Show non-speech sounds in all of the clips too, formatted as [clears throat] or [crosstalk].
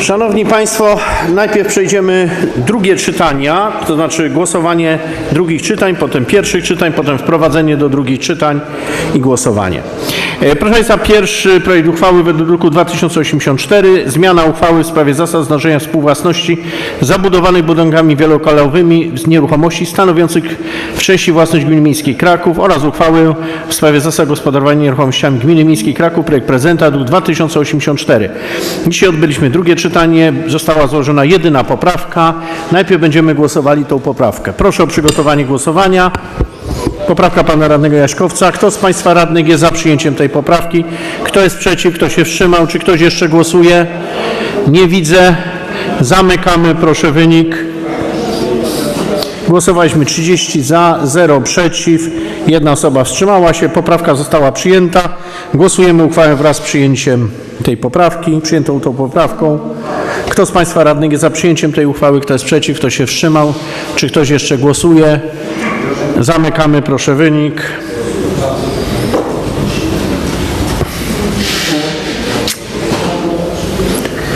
Szanowni Państwo, najpierw przejdziemy drugie czytania, to znaczy głosowanie drugich czytań, potem pierwszych czytań, potem wprowadzenie do drugich czytań i głosowanie. E, Proszę Państwa, pierwszy projekt uchwały według druku 2084, zmiana uchwały w sprawie zasad znaczenia współwłasności zabudowanych budynkami wielokalowymi z nieruchomości stanowiących w części własność Gminy Miejskiej Kraków oraz uchwały w sprawie zasad gospodarowania nieruchomościami Gminy Miejskiej Kraków, projekt prezydenta druk 2084. Dzisiaj odbyliśmy drugie czytanie, została złożona jedyna poprawka. Najpierw będziemy głosowali tą poprawkę. Proszę o przygotowanie głosowania. Poprawka pana radnego Jaśkowca. Kto z państwa radnych jest za przyjęciem tej poprawki? Kto jest przeciw? Kto się wstrzymał? Czy ktoś jeszcze głosuje? Nie widzę. Zamykamy. Proszę wynik. Głosowaliśmy 30 za, 0 przeciw, jedna osoba wstrzymała się. Poprawka została przyjęta. Głosujemy uchwałę wraz z przyjęciem tej poprawki, przyjętą tą poprawką. Kto z Państwa radnych jest za przyjęciem tej uchwały? Kto jest przeciw? Kto się wstrzymał? Czy ktoś jeszcze głosuje? Zamykamy, proszę wynik.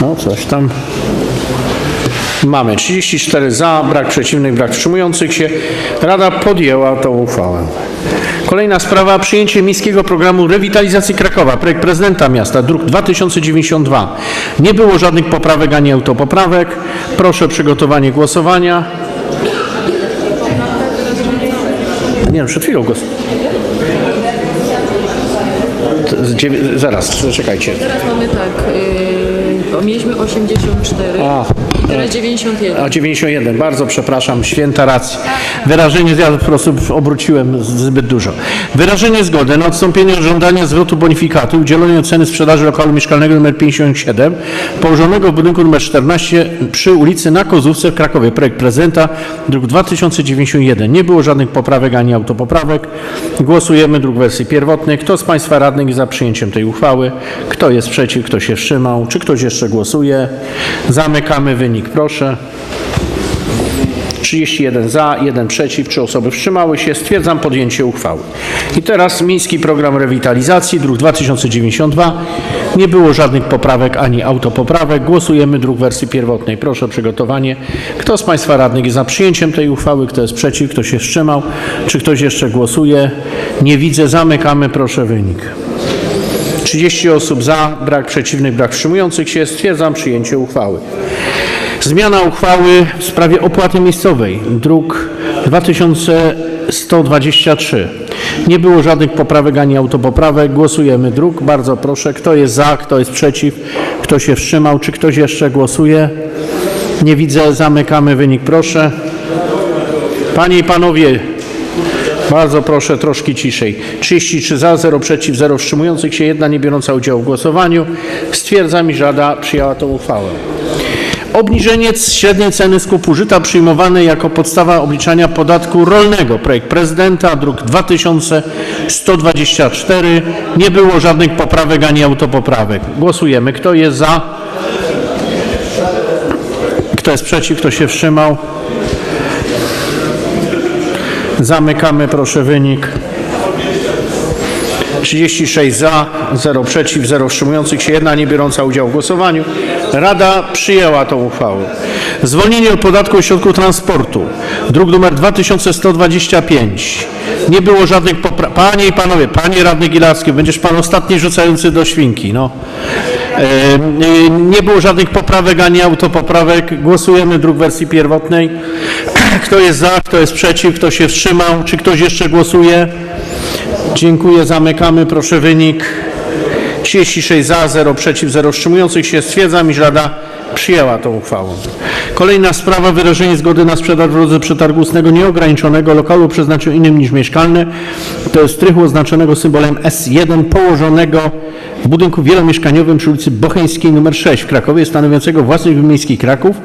No coś tam. Mamy 34 za, brak przeciwnych, brak wstrzymujących się. Rada podjęła tą uchwałę. Kolejna sprawa, przyjęcie miejskiego programu rewitalizacji Krakowa, projekt prezydenta miasta, druk 2092. Nie było żadnych poprawek ani autopoprawek. Proszę o przygotowanie głosowania. Nie wiem, przed chwilą głos. Zaraz, zaczekajcie. Teraz mamy tak, yy, mieliśmy 84, A. teraz 91. A 91, bardzo przepraszam, święta racja. Wyrażenie, ja po prostu obróciłem zbyt dużo. Wyrażenie zgody na odstąpienie od żądania zwrotu bonifikatu udzielenie ceny sprzedaży lokalu mieszkalnego nr 57 położonego w budynku nr 14 przy ulicy na Kozówce w Krakowie. Projekt prezydenta, druk 2091. Nie było żadnych poprawek ani autopoprawek. Głosujemy druk wersji pierwotnej. Kto z Państwa radnych jest za przyjęciem tej uchwały? Kto jest przeciw? Kto się wstrzymał? Czy ktoś jeszcze głosuje? Zamykamy wynik, proszę. 31 za, 1 przeciw, 3 osoby wstrzymały się. Stwierdzam podjęcie uchwały. I teraz Miejski Program Rewitalizacji, druk 2092. Nie było żadnych poprawek ani autopoprawek. Głosujemy druk wersji pierwotnej. Proszę o przygotowanie. Kto z Państwa radnych jest za przyjęciem tej uchwały? Kto jest przeciw? Kto się wstrzymał? Czy ktoś jeszcze głosuje? Nie widzę. Zamykamy. Proszę wynik. 30 osób za, brak przeciwnych, brak wstrzymujących się. Stwierdzam przyjęcie uchwały. Zmiana uchwały w sprawie opłaty miejscowej, druk 2123. Nie było żadnych poprawek ani autopoprawek. Głosujemy druk. Bardzo proszę, kto jest za, kto jest przeciw, kto się wstrzymał, czy ktoś jeszcze głosuje? Nie widzę. Zamykamy wynik, proszę. Panie i panowie, bardzo proszę troszkę ciszej. 33 za, 0 przeciw, 0 wstrzymujących się, jedna nie biorąca udziału w głosowaniu. Stwierdzam, iż Rada przyjęła tą uchwałę. Obniżenie średniej ceny skupu żyta przyjmowanej jako podstawa obliczania podatku rolnego. Projekt prezydenta, druk 2124. Nie było żadnych poprawek ani autopoprawek. Głosujemy. Kto jest za? Kto jest przeciw? Kto się wstrzymał? Zamykamy proszę wynik. 36 za, 0 przeciw, 0 wstrzymujących się, jedna nie biorąca udziału w głosowaniu. Rada przyjęła tą uchwałę. Zwolnienie od podatku od środków transportu. Druk numer 2125. Nie było żadnych poprawek. Panie i panowie, panie radny Gilarski, będziesz pan ostatni rzucający do świnki. No. E, Nie było żadnych poprawek ani autopoprawek. Głosujemy druk wersji pierwotnej. [clears throat] Kto jest za, kto jest przeciw, kto się wstrzymał, czy ktoś jeszcze głosuje? Dziękuję, zamykamy. Proszę wynik. 36 za, 0 przeciw, 0 wstrzymujących się. Stwierdzam, iż Rada przyjęła tą uchwałę. Kolejna sprawa, wyrażenie zgody na sprzedaż w drodze przetargu ustnego nieograniczonego lokalu o przeznaczeniu innym niż mieszkalne. To jest strychu oznaczonego symbolem S1 położonego w budynku wielomieszkaniowym przy ulicy Bocheńskiej nr 6 w Krakowie, stanowiącego własność Miejskiej Kraków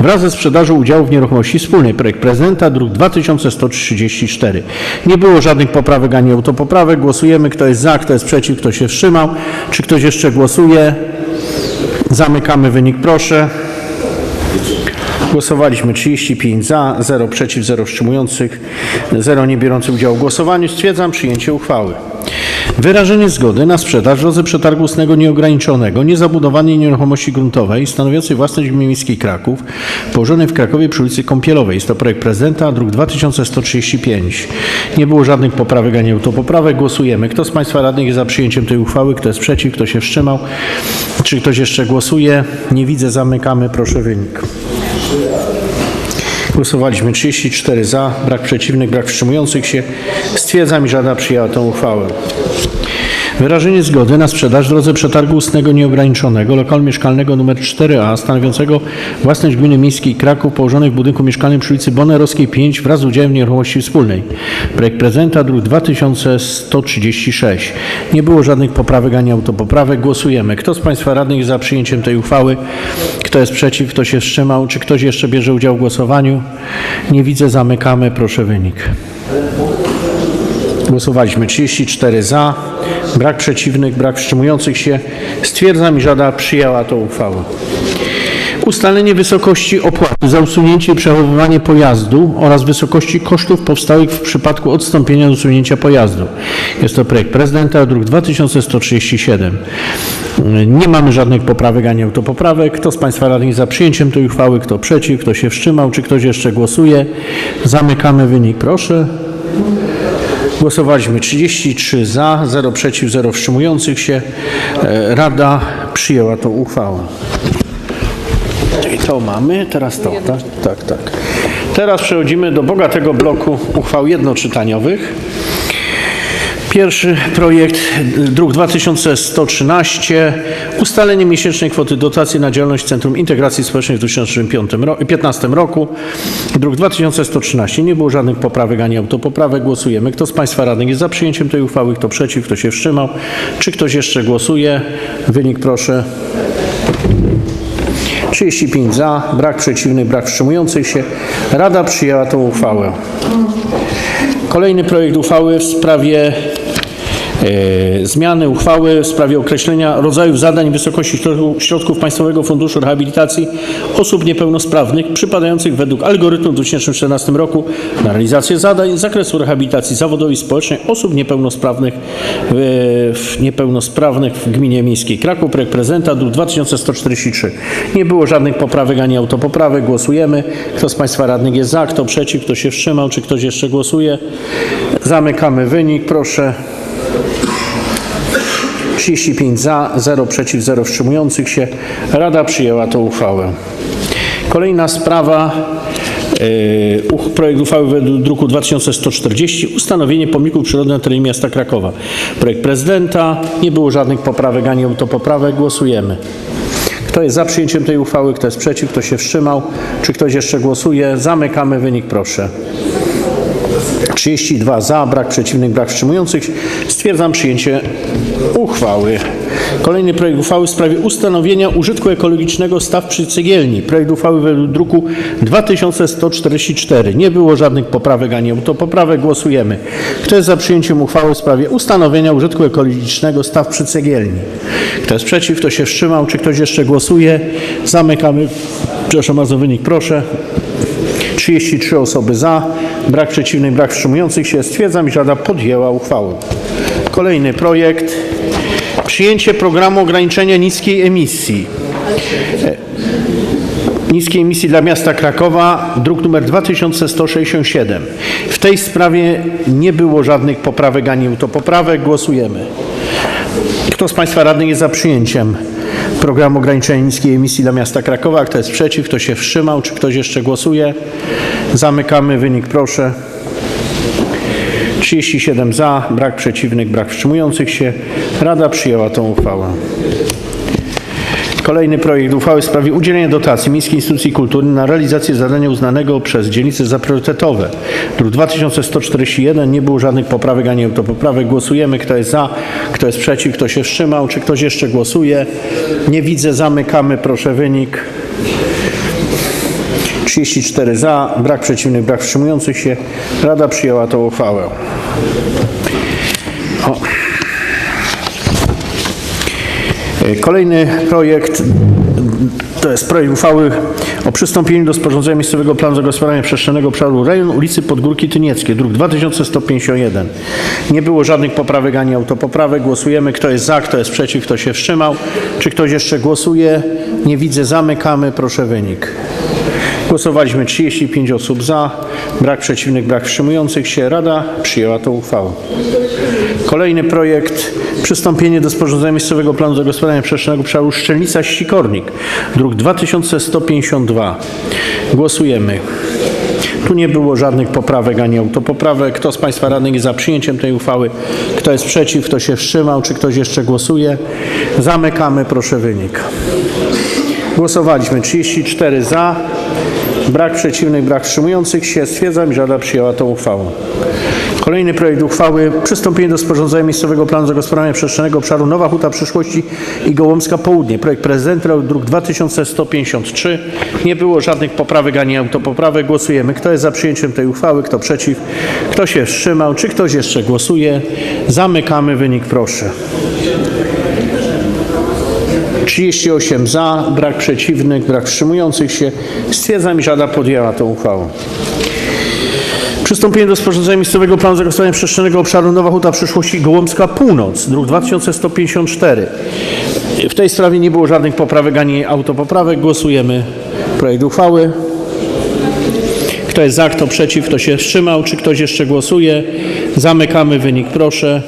wraz ze sprzedażą udziałów w nieruchomości wspólnej. Projekt prezydenta, druk 2134. Nie było żadnych poprawek ani autopoprawek. Głosujemy, kto jest za, kto jest przeciw, kto się wstrzymał. Czy ktoś jeszcze głosuje? Zamykamy wynik, proszę. Głosowaliśmy 35 za, 0 przeciw, 0 wstrzymujących, 0 nie biorących udziału w głosowaniu. Stwierdzam przyjęcie uchwały. Wyrażenie zgody na sprzedaż w drodze przetargu ustnego nieograniczonego niezabudowanej nieruchomości gruntowej stanowiącej własność gminy miejskiej Kraków położonej w Krakowie przy ulicy Kąpielowej. Jest to projekt prezydenta, druk 2135. Nie było żadnych poprawek ani autopoprawek. Głosujemy. Kto z Państwa radnych jest za przyjęciem tej uchwały? Kto jest przeciw? Kto się wstrzymał? Czy ktoś jeszcze głosuje? Nie widzę. Zamykamy. Proszę wynik. Głosowaliśmy 34 za, brak przeciwnych, brak wstrzymujących się. Stwierdzam, iż Rada przyjęła tę uchwałę. Wyrażenie zgody na sprzedaż w drodze przetargu ustnego nieograniczonego lokalu mieszkalnego nr 4A stanowiącego własność gminy miejskiej Kraków położonej w budynku mieszkalnym przy ulicy Bonerowskiej 5 wraz z udziałem nieruchomości wspólnej. Projekt prezydenta druk 2136. Nie było żadnych poprawek ani autopoprawek. Głosujemy. Kto z Państwa radnych jest za przyjęciem tej uchwały? Kto jest przeciw? Kto się wstrzymał? Czy ktoś jeszcze bierze udział w głosowaniu? Nie widzę. Zamykamy. Proszę wynik. Głosowaliśmy 34 za, brak przeciwnych, brak wstrzymujących się. Stwierdzam, iż Rada przyjęła tę uchwałę. Ustalenie wysokości opłaty za usunięcie i przechowywanie pojazdu oraz wysokości kosztów powstałych w przypadku odstąpienia od usunięcia pojazdu. Jest to projekt prezydenta, druk 2137. Nie mamy żadnych poprawek ani autopoprawek. Kto z Państwa radnych za przyjęciem tej uchwały? Kto przeciw? Kto się wstrzymał? Czy ktoś jeszcze głosuje? Zamykamy wynik. Proszę. Głosowaliśmy 33 za, 0 przeciw, 0 wstrzymujących się. E, Rada przyjęła tą uchwałę. I to mamy, teraz to, tak? Tak, tak. Teraz przechodzimy do bogatego bloku uchwał jednoczytaniowych. Pierwszy projekt, druk 2113, ustalenie miesięcznej kwoty dotacji na działalność Centrum Integracji Społecznej w 2015 roku. Druk 2113. Nie było żadnych poprawek ani autopoprawek. Głosujemy. Kto z Państwa radnych jest za przyjęciem tej uchwały? Kto przeciw? Kto się wstrzymał? Czy ktoś jeszcze głosuje? Wynik proszę. 35 za, brak przeciwnych, brak wstrzymujących się. Rada przyjęła tę uchwałę. Kolejny projekt uchwały w sprawie zmiany uchwały w sprawie określenia rodzajów zadań wysokości środków- Państwowego Funduszu Rehabilitacji Osób Niepełnosprawnych przypadających według algorytmu w 2014 roku na realizację zadań z zakresu rehabilitacji zawodowej i społecznej osób niepełnosprawnych w, niepełnosprawnych w gminie miejskiej Kraków. Projekt prezydenta druk 2143. Nie było żadnych poprawek ani autopoprawek. Głosujemy. Kto z Państwa radnych jest za, kto przeciw, kto się wstrzymał, czy ktoś jeszcze głosuje? Zamykamy wynik. Proszę. 35 za, 0 przeciw, 0 wstrzymujących się. Rada przyjęła tę uchwałę. Kolejna sprawa. Yy, projekt uchwały według druku 2140 ustanowienie pomników przyrody na terenie miasta Krakowa. Projekt prezydenta. Nie było żadnych poprawek ani autopoprawek. Głosujemy. Kto jest za przyjęciem tej uchwały? Kto jest przeciw? Kto się wstrzymał? Czy ktoś jeszcze głosuje? Zamykamy wynik, proszę. 32 za, brak przeciwnych, brak wstrzymujących. Stwierdzam przyjęcie uchwały. Kolejny projekt uchwały w sprawie ustanowienia użytku ekologicznego staw przy cegielni. Projekt uchwały według druku 2144. Nie było żadnych poprawek ani autopoprawek. Głosujemy. Kto jest za przyjęciem uchwały w sprawie ustanowienia użytku ekologicznego staw przy cegielni? Kto jest przeciw? Kto się wstrzymał? Czy ktoś jeszcze głosuje? Zamykamy. Przepraszam bardzo, wynik proszę. 33 osoby za, brak przeciwnych, brak wstrzymujących się. Stwierdzam, iż Rada podjęła uchwałę. Kolejny projekt. Przyjęcie programu ograniczenia niskiej emisji. E, Niskiej emisji dla miasta Krakowa, druk nr 2167. W tej sprawie nie było żadnych poprawek ani autopoprawek. Głosujemy. Kto z Państwa radnych jest za przyjęciem programu ograniczenia niskiej emisji dla miasta Krakowa? Kto jest przeciw? Kto się wstrzymał? Czy ktoś jeszcze głosuje? Zamykamy wynik, proszę. 37 za, brak przeciwnych, brak wstrzymujących się. Rada przyjęła tą uchwałę. Kolejny projekt uchwały w sprawie udzielenia dotacji Miejskiej Instytucji Kultury na realizację zadania uznanego przez dzielnice za priorytetowe. Druk 2141. Nie było żadnych poprawek ani autopoprawek. Głosujemy. Kto jest za, kto jest przeciw, kto się wstrzymał, czy ktoś jeszcze głosuje. Nie widzę. Zamykamy. Proszę wynik. 34 za, brak przeciwnych, brak wstrzymujących się. Rada przyjęła tą uchwałę. Kolejny projekt To jest projekt uchwały o przystąpieniu do sporządzenia miejscowego planu zagospodarowania przestrzennego obszaru rejon ulicy Podgórki Tynieckie, druk 2151. Nie było żadnych poprawek ani autopoprawek. Głosujemy. Kto jest za, kto jest przeciw, kto się wstrzymał. Czy ktoś jeszcze głosuje? Nie widzę. Zamykamy. Proszę wynik. Głosowaliśmy 35 osób za, brak przeciwnych, brak wstrzymujących się. Rada przyjęła tą uchwałę. Kolejny projekt przystąpienie do sporządzenia miejscowego planu zagospodarowania przestrzennego obszaru Szczelnica Ścikornik, druk 2152. Głosujemy. Tu nie było żadnych poprawek ani autopoprawek. Kto z Państwa radnych jest za przyjęciem tej uchwały? Kto jest przeciw? Kto się wstrzymał? Czy ktoś jeszcze głosuje? Zamykamy. Proszę wynik. Głosowaliśmy 34 za, brak przeciwnych, brak wstrzymujących się. Stwierdzam, że Rada przyjęła tą uchwałę. Kolejny projekt uchwały przystąpienie do sporządzenia miejscowego planu zagospodarowania przestrzennego obszaru Nowa Huta Przyszłości i Gołąbska Południe. Projekt prezydenta druk 2153. Nie było żadnych poprawek ani autopoprawek. Głosujemy. Kto jest za przyjęciem tej uchwały? Kto przeciw? Kto się wstrzymał? Czy ktoś jeszcze głosuje? Zamykamy. Wynik proszę. 38 za, brak przeciwnych, brak wstrzymujących się. Stwierdzam, że Rada podjęła tą uchwałę. Przystąpienie do sporządzenia miejscowego planu zagospodarowania przestrzennego obszaru Nowa Huta Przyszłości Gołąbska Północ, druk 2154. W tej sprawie nie było żadnych poprawek ani autopoprawek. Głosujemy projekt uchwały. Kto jest za, kto przeciw, kto się wstrzymał, czy ktoś jeszcze głosuje? Zamykamy wynik, proszę.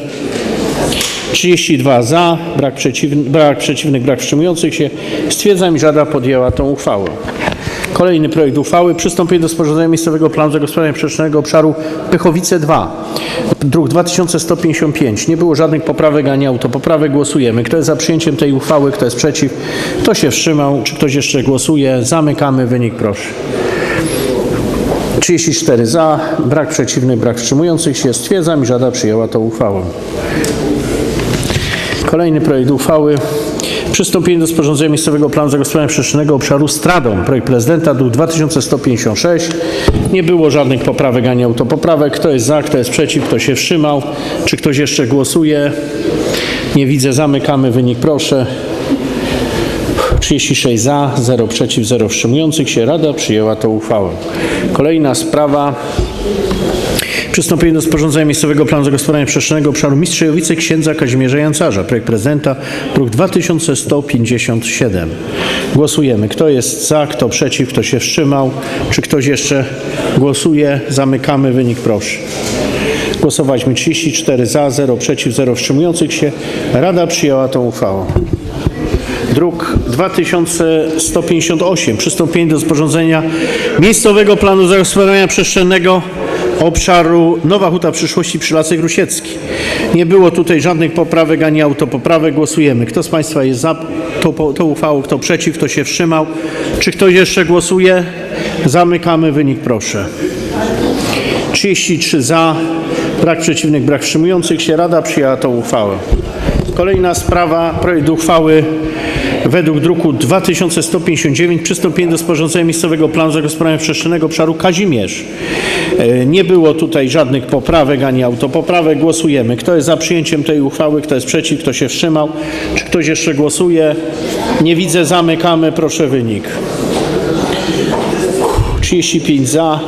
32 za, brak, brak przeciwnych, brak wstrzymujących się. Stwierdzam, że Rada podjęła tą uchwałę. Kolejny projekt uchwały. Przystąpienie do sporządzenia miejscowego planu zagospodarowania przestrzennego obszaru Pychowice 2. Druk 2155. Nie było żadnych poprawek ani autopoprawek. Głosujemy. Kto jest za przyjęciem tej uchwały? Kto jest przeciw? Kto się wstrzymał? Czy ktoś jeszcze głosuje? Zamykamy. Wynik proszę. 34 za, brak przeciwnych, brak wstrzymujących się. Stwierdzam, że Rada przyjęła tą uchwałę. Kolejny projekt uchwały. Przystąpienie do sporządzenia miejscowego planu zagospodarowania przestrzennego obszaru Stradą. Projekt prezydenta druk 2156. Nie było żadnych poprawek ani autopoprawek. Kto jest za, kto jest przeciw, kto się wstrzymał? Czy ktoś jeszcze głosuje? Nie widzę. Zamykamy wynik. Proszę. 36 za, 0 przeciw, 0 wstrzymujących się. Rada przyjęła tą uchwałę. Kolejna sprawa. Przystąpienie do sporządzenia miejscowego planu zagospodarowania przestrzennego obszaru Mistrzejowice księdza Kazimierza Jancarza. Projekt prezydenta druk 2157. Głosujemy. Kto jest za, kto przeciw, kto się wstrzymał? Czy ktoś jeszcze głosuje? Zamykamy wynik, proszę. Głosowaliśmy 34 za, 0 przeciw, 0 wstrzymujących się. Rada przyjęła tą uchwałę. Druk 2158. Przystąpienie do sporządzenia miejscowego planu zagospodarowania przestrzennego obszaru Nowa Huta Przyszłości przy Lasek Rusiecki. Nie było tutaj żadnych poprawek ani autopoprawek. Głosujemy. Kto z Państwa jest za tą, tą uchwałą, kto przeciw, kto się wstrzymał? Czy ktoś jeszcze głosuje? Zamykamy wynik, proszę. 33 za, brak przeciwnych, brak wstrzymujących się. Rada przyjęła tą uchwałę. Kolejna sprawa, projekt uchwały według druku 2159 przystąpienie do sporządzenia miejscowego planu zagospodarowania przestrzennego obszaru Kazimierz. E, Nie było tutaj żadnych poprawek ani autopoprawek. Głosujemy. Kto jest za przyjęciem tej uchwały, kto jest przeciw, kto się wstrzymał? Czy ktoś jeszcze głosuje? Nie widzę. Zamykamy. Proszę wynik. 35 za,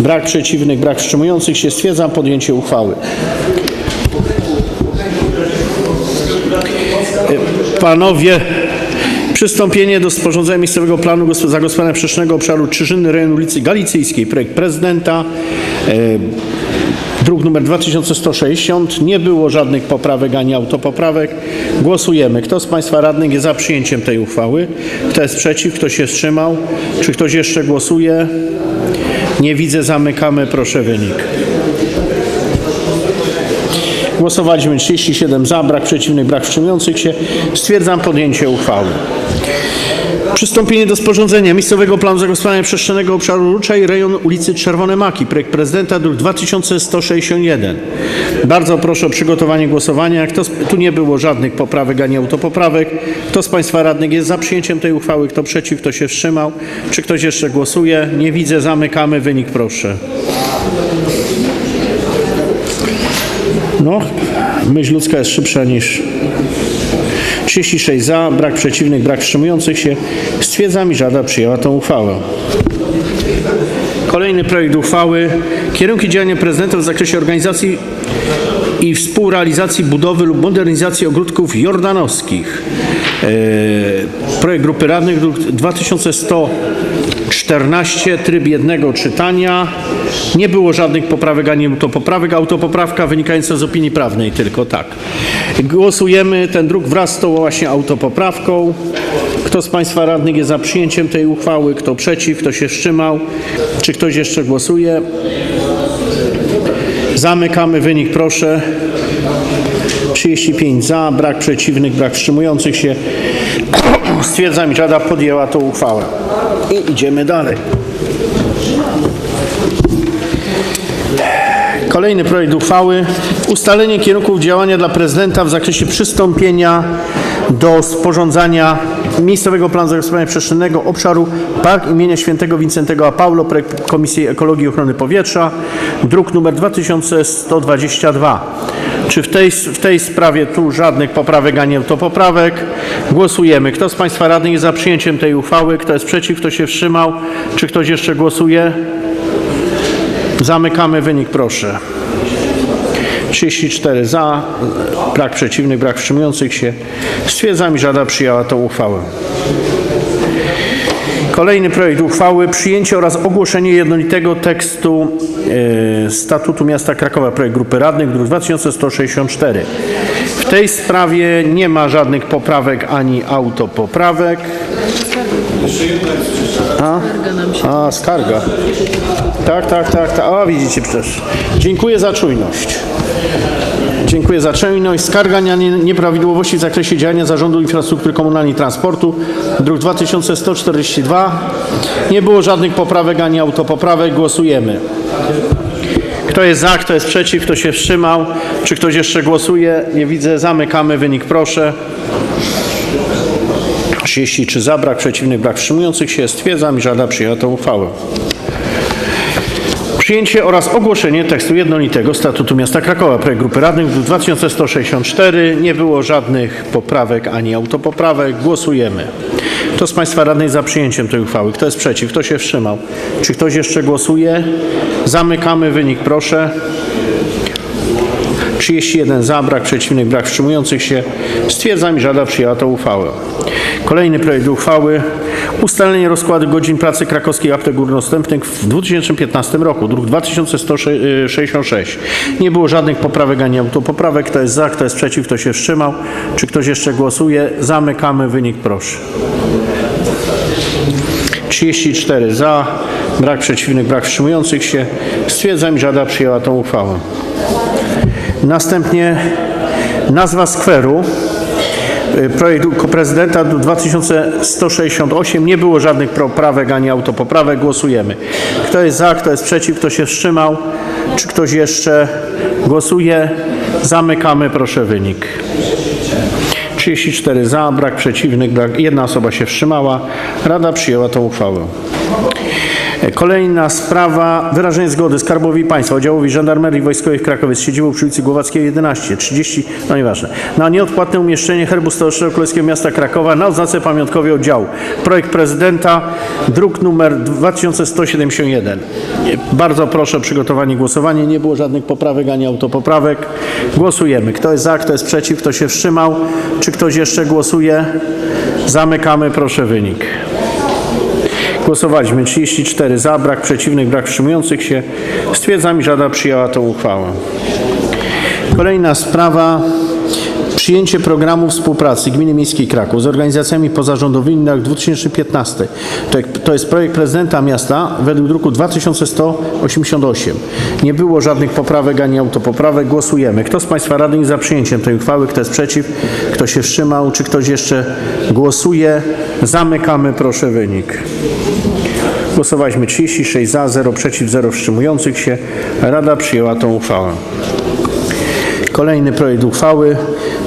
brak przeciwnych, brak wstrzymujących się. Stwierdzam podjęcie uchwały. Panowie, przystąpienie do sporządzenia miejscowego planu gospo- zagospodarowania przestrzennego obszaru Czyżyny rejon ulicy Galicyjskiej. Projekt prezydenta. E, druk numer 2160. Nie było żadnych poprawek ani autopoprawek. Głosujemy. Kto z Państwa radnych jest za przyjęciem tej uchwały? Kto jest przeciw? Kto się wstrzymał? Czy ktoś jeszcze głosuje? Nie widzę. Zamykamy. Proszę wynik. Głosowaliśmy 37 za, brak przeciwnych, brak wstrzymujących się. Stwierdzam podjęcie uchwały. Przystąpienie do sporządzenia miejscowego planu zagospodarowania przestrzennego obszaru Ruczaj, rejon ulicy Czerwone Maki. Projekt prezydenta druk 2161. Bardzo proszę o przygotowanie głosowania. Kto z, tu nie było żadnych poprawek ani autopoprawek. Kto z Państwa radnych jest za przyjęciem tej uchwały? Kto przeciw? Kto się wstrzymał? Czy ktoś jeszcze głosuje? Nie widzę. Zamykamy. Wynik proszę. No, myśl ludzka jest szybsza niż 36 za, brak przeciwnych, brak wstrzymujących się. Stwierdzam, iż Rada przyjęła tą uchwałę. Kolejny projekt uchwały. Kierunki działania prezydenta w zakresie organizacji i współrealizacji budowy lub modernizacji ogródków jordanowskich. Projekt grupy radnych druk 2114, tryb jednego czytania. Nie było żadnych poprawek ani autopoprawek. Autopoprawka wynikająca z opinii prawnej tylko, tak. Głosujemy ten druk wraz z tą właśnie autopoprawką. Kto z Państwa radnych jest za przyjęciem tej uchwały? Kto przeciw? Kto się wstrzymał? Czy ktoś jeszcze głosuje? Zamykamy wynik, proszę. 35 za, brak przeciwnych, brak wstrzymujących się. [clears throat] Stwierdzam, iż Rada podjęła tą uchwałę. I idziemy dalej. Kolejny projekt uchwały. Ustalenie kierunków działania dla prezydenta w zakresie przystąpienia do sporządzania miejscowego planu zagospodarowania przestrzennego obszaru Park imienia Świętego Wincentego a Paulo, projekt Komisji Ekologii i Ochrony Powietrza, druk numer 2122. Czy w tej, w tej sprawie tu żadnych poprawek ani autopoprawek? Głosujemy. Kto z Państwa radnych jest za przyjęciem tej uchwały? Kto jest przeciw? Kto się wstrzymał? Czy ktoś jeszcze głosuje? Zamykamy wynik, proszę. 34 za, brak przeciwnych, brak wstrzymujących się. Stwierdzam, iż Rada przyjęła tą uchwałę. Kolejny projekt uchwały. Przyjęcie oraz ogłoszenie jednolitego tekstu e, Statutu Miasta Krakowa. Projekt Grupy Radnych, druk 2164. W tej sprawie nie ma żadnych poprawek ani autopoprawek. Się. A, skarga. Tak, tak, tak, tak. O, widzicie przecież. Dziękuję za czujność. Dziękuję za czujność. Skarga na nie- nieprawidłowości w zakresie działania Zarządu Infrastruktury Komunalnej i Transportu. Druk 2142. Nie było żadnych poprawek ani autopoprawek. Głosujemy. Kto jest za, kto jest przeciw, kto się wstrzymał? Czy ktoś jeszcze głosuje? Nie widzę. Zamykamy wynik, proszę. 33 za, brak przeciwnych, brak wstrzymujących się. Stwierdzam, iż Rada przyjęła tę uchwałę. Przyjęcie oraz ogłoszenie tekstu jednolitego Statutu Miasta Krakowa. Projekt Grupy Radnych druk 2164. Nie było żadnych poprawek ani autopoprawek. Głosujemy. Kto z Państwa radnych za przyjęciem tej uchwały? Kto jest przeciw? Kto się wstrzymał? Czy ktoś jeszcze głosuje? Zamykamy wynik, proszę. 31 za, brak przeciwnych, brak wstrzymujących się. Stwierdzam, iż Rada przyjęła tę uchwałę. Kolejny projekt uchwały. Ustalenie rozkładu godzin pracy krakowskich aptek górnodostępnych w 2015 roku. Druk 2166. Nie było żadnych poprawek ani autopoprawek. Kto jest za, kto jest przeciw, kto się wstrzymał. Czy ktoś jeszcze głosuje? Zamykamy wynik, proszę. 34 za, brak przeciwnych, brak wstrzymujących się. Stwierdzam, iż Rada przyjęła tę uchwałę. Następnie nazwa skweru. Y, Projekt prezydenta 2168. Nie było żadnych poprawek ani autopoprawek. Głosujemy. Kto jest za, kto jest przeciw, kto się wstrzymał? Czy ktoś jeszcze głosuje? Zamykamy proszę wynik. 34 za, brak przeciwnych, brak, jedna osoba się wstrzymała. Rada przyjęła tą uchwałę. Kolejna sprawa, wyrażenie zgody Skarbowi Państwa, Oddziałowi Żandarmerii Wojskowej w Krakowie z siedzibą przy ulicy Głowackiej 11, 30, no nieważne, na nieodpłatne umieszczenie herbu Stołecznego Królewskiego Miasta Krakowa na oznace pamiątkowej oddziału. Projekt prezydenta, druk numer 2171. Bardzo proszę o przygotowanie głosowania. Nie było żadnych poprawek ani autopoprawek. Głosujemy. Kto jest za, kto jest przeciw, kto się wstrzymał? Czy ktoś jeszcze głosuje? Zamykamy, proszę wynik. Głosowaliśmy 34 za, brak przeciwnych, brak wstrzymujących się. Stwierdzam, iż Rada przyjęła tę uchwałę. Kolejna sprawa. Przyjęcie programu współpracy Gminy Miejskiej Kraków z organizacjami pozarządowymi na rok 2015. To, jest projekt prezydenta miasta według druku 2188. Nie było żadnych poprawek ani autopoprawek. Głosujemy. Kto z Państwa radnych za przyjęciem tej uchwały? Kto jest przeciw? Kto się wstrzymał? Czy ktoś jeszcze głosuje? Zamykamy proszę wynik. Głosowaliśmy 36 za, 0 przeciw, 0 wstrzymujących się. Rada przyjęła tą uchwałę. Kolejny projekt uchwały.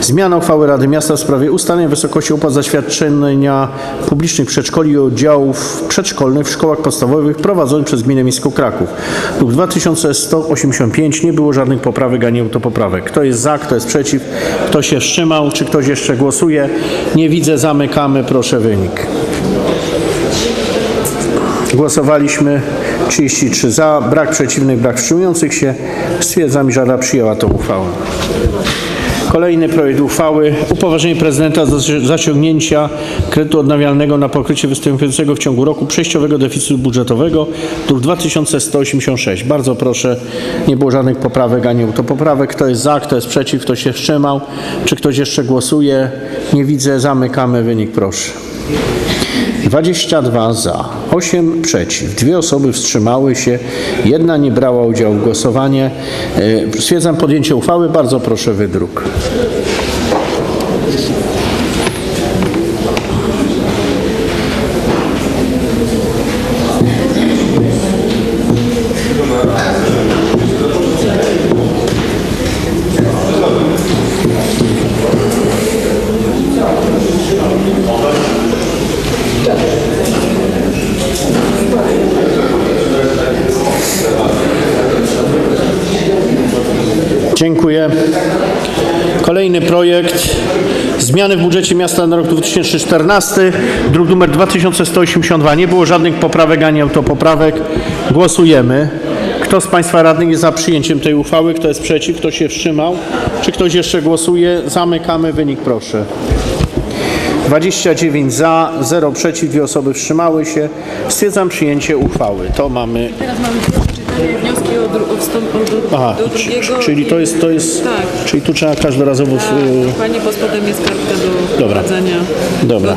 Zmiana uchwały Rady Miasta w sprawie ustalenia wysokości opłat za świadczenia publicznych przedszkoli i oddziałów przedszkolnych w szkołach podstawowych prowadzonych przez Gminę Miejską Kraków. Druk 2185. Nie było żadnych poprawek ani autopoprawek. Kto jest za, kto jest przeciw, kto się wstrzymał, czy ktoś jeszcze głosuje? Nie widzę, zamykamy. Proszę wynik. Głosowaliśmy 33 za, brak przeciwnych, brak wstrzymujących się. Stwierdzam, że Rada przyjęła tą uchwałę. Kolejny projekt uchwały. Upoważnienie prezydenta do zaciągnięcia kredytu odnawialnego na pokrycie występującego w ciągu roku przejściowego deficytu budżetowego. Druk 2186. Bardzo proszę, nie było żadnych poprawek ani autopoprawek. Kto jest za, kto jest przeciw, kto się wstrzymał? Czy ktoś jeszcze głosuje? Nie widzę. Zamykamy wynik, proszę. 22 za, 8 przeciw, dwie osoby wstrzymały się, jedna nie brała udziału w głosowaniu. E, Stwierdzam podjęcie uchwały. Bardzo proszę wydruk. Dziękuję. Kolejny projekt. Zmiany w budżecie miasta na rok 2014. Druk nr 2182. Nie było żadnych poprawek ani autopoprawek. Głosujemy. Kto z Państwa radnych jest za przyjęciem tej uchwały? Kto jest przeciw? Kto się wstrzymał? Czy ktoś jeszcze głosuje? Zamykamy wynik, proszę. 29 za, 0 przeciw, dwie osoby wstrzymały się. Stwierdzam przyjęcie uchwały. To mamy Wnioski o, wstąp o Aha, do drugiego. czyli to jest, to jest, Tak. czyli tu trzeba każdorazowo, w- Tak, Pani pod spodem jest kartka do Dobra. wprowadzenia Dobra.